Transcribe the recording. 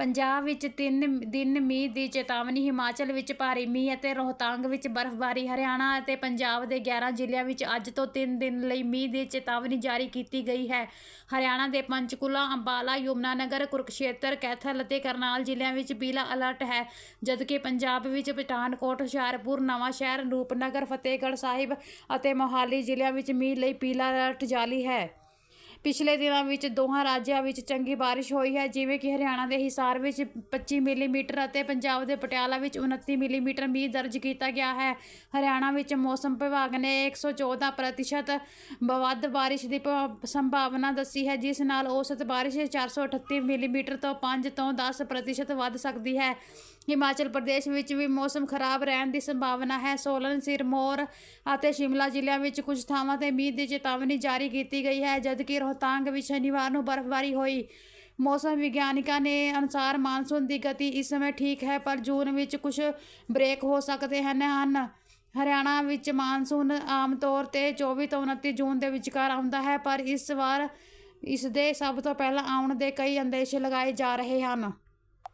ਪੰਜਾਬ ਵਿੱਚ 3 ਦਿਨ ਮੀਂਹ ਦੀ ਚੇਤਾਵਨੀ, ਹਿਮਾਚਲ ਵਿੱਚ ਭਾਰੀ ਮੀਂਹ ਅਤੇ ਰੋਹਤਾਂਗ ਵਿੱਚ ਬਰਫ਼ਬਾਰੀ, ਹਰਿਆਣਾ ਅਤੇ ਪੰਜਾਬ ਦੇ 11 ਜ਼ਿਲ੍ਹਿਆਂ ਵਿੱਚ ਅੱਜ ਤੋਂ 3 ਦਿਨ ਲਈ ਮੀਂਹ ਦੀ ਚੇਤਾਵਨੀ ਜਾਰੀ ਕੀਤੀ ਗਈ ਹੈ। ਹਰਿਆਣਾ ਦੇ ਪੰਚਕੂਲਾ, ਅੰਬਾਲਾ, ਯਮੁਨਾਨਗਰ, ਕੁਰਕਸ਼ੇਤਰ, ਕੈਥਲ ਅਤੇ ਕਰਨਾਲ ਜ਼ਿਲ੍ਹਿਆਂ ਵਿੱਚ ਪੀਲਾ ਅਲਰਟ ਹੈ, ਜਦਕਿ ਪੰਜਾਬ ਵਿੱਚ ਪਠਾਨਕੋਟ, ਹੁਸ਼ਿਆਰਪੁਰ, ਨਵਾਂਸ਼ਹਿਰ, ਰੂਪਨਗਰ, ਫਤਿਹਗੜ੍ਹ ਸਾਹਿਬ ਅਤੇ ਮੋਹਾਲੀ ਜ਼ਿਲ੍ਹਿਆਂ ਵਿੱਚ ਮੀਂਹ ਲਈ ਪੀਲਾ ਅਲਰਟ ਜਾਰੀ ਹੈ। ਪਿਛਲੇ ਦਿਨਾਂ ਵਿੱਚ ਦੋਹਾਂ ਰਾਜਾਂ ਵਿੱਚ ਚੰਗੀ ਬਾਰਿਸ਼ ਹੋਈ ਹੈ, ਜਿਵੇਂ ਕਿ ਹਰਿਆਣਾ ਦੇ ਹਿਸਾਰ ਵਿੱਚ 25 ਮਿਲੀਮੀਟਰ ਅਤੇ ਪੰਜਾਬ ਦੇ ਪਟਿਆਲਾ ਵਿੱਚ 29 ਮਿਲੀਮੀਟਰ ਮੀਂਹ ਦਰਜ ਕੀਤਾ ਗਿਆ ਹੈ। ਹਰਿਆਣਾ ਵਿੱਚ ਮੌਸਮ ਵਿਭਾਗ ਨੇ 114 ਪ੍ਰਤੀਸ਼ਤ ਵੱਧ ਬਾਰਿਸ਼ ਦੀ ਭ- ਸੰਭਾਵਨਾ ਦੱਸੀ ਹੈ, ਜਿਸ ਨਾਲ ਔਸਤ ਬਾਰਿਸ਼ 438 ਮਿਲੀਮੀਟਰ ਤੋਂ 5 ਤੋਂ 10 ਪ੍ਰਤੀਸ਼ਤ ਵੱਧ ਸਕਦੀ ਹੈ। ਹਿਮਾਚਲ ਪ੍ਰਦੇਸ਼ ਵਿੱਚ ਵੀ ਮੌਸਮ ਖਰਾਬ ਰਹਿਣ ਦੀ ਸੰਭਾਵਨਾ ਹੈ। ਸੋਲਨ, ਸਿਰਮੌਰ ਅਤੇ ਸ਼ਿਮਲਾ ਜ਼ਿਲ੍ਹਿਆਂ ਵਿੱਚ ਕੁਝ ਥਾਵਾਂ ਤੇ ਮੀਂਹ ਦੀ ਚੇਤਾਵਨੀ ਜਾਰੀ ਕੀਤੀ ਗਈ ਹੈ, ਜਦਕਿ ਰੋਹਤਾਂਗ ਵਿੱਚ ਸ਼ਨੀਵਾਰ ਨੂੰ ਬਰਫ਼ਬਾਰੀ ਹੋਈ। ਮੌਸਮ ਵਿਗਿਆਨਿਕਾਂ ਨੇ ਅਨੁਸਾਰ ਮਾਨਸੂਨ ਦੀ ਗਤੀ ਇਸ ਸਮੇਂ ਠੀਕ ਹੈ, ਪਰ ਜੂਨ ਵਿੱਚ ਕੁਝ ਬ੍ਰੇਕ ਹੋ ਸਕਦੇ ਹਨ ਹਨ। ਹਰਿਆਣਾ ਵਿੱਚ ਮਾਨਸੂਨ ਆਮ ਤੌਰ ਤੇ 24 ਤੋਂ 29 ਜੂਨ ਦੇ ਵਿਚਕਾਰ ਆਉਂਦਾ ਹੈ, ਪਰ ਇਸ ਵਾਰ ਇਸ ਦੇ ਸਭ ਤੋਂ ਪਹਿਲਾਂ ਆਉਣ ਦੇ ਕਈ ਅੰਦੇਸ਼ ਲਗਾਏ ਜਾ ਰਹੇ ਹਨ।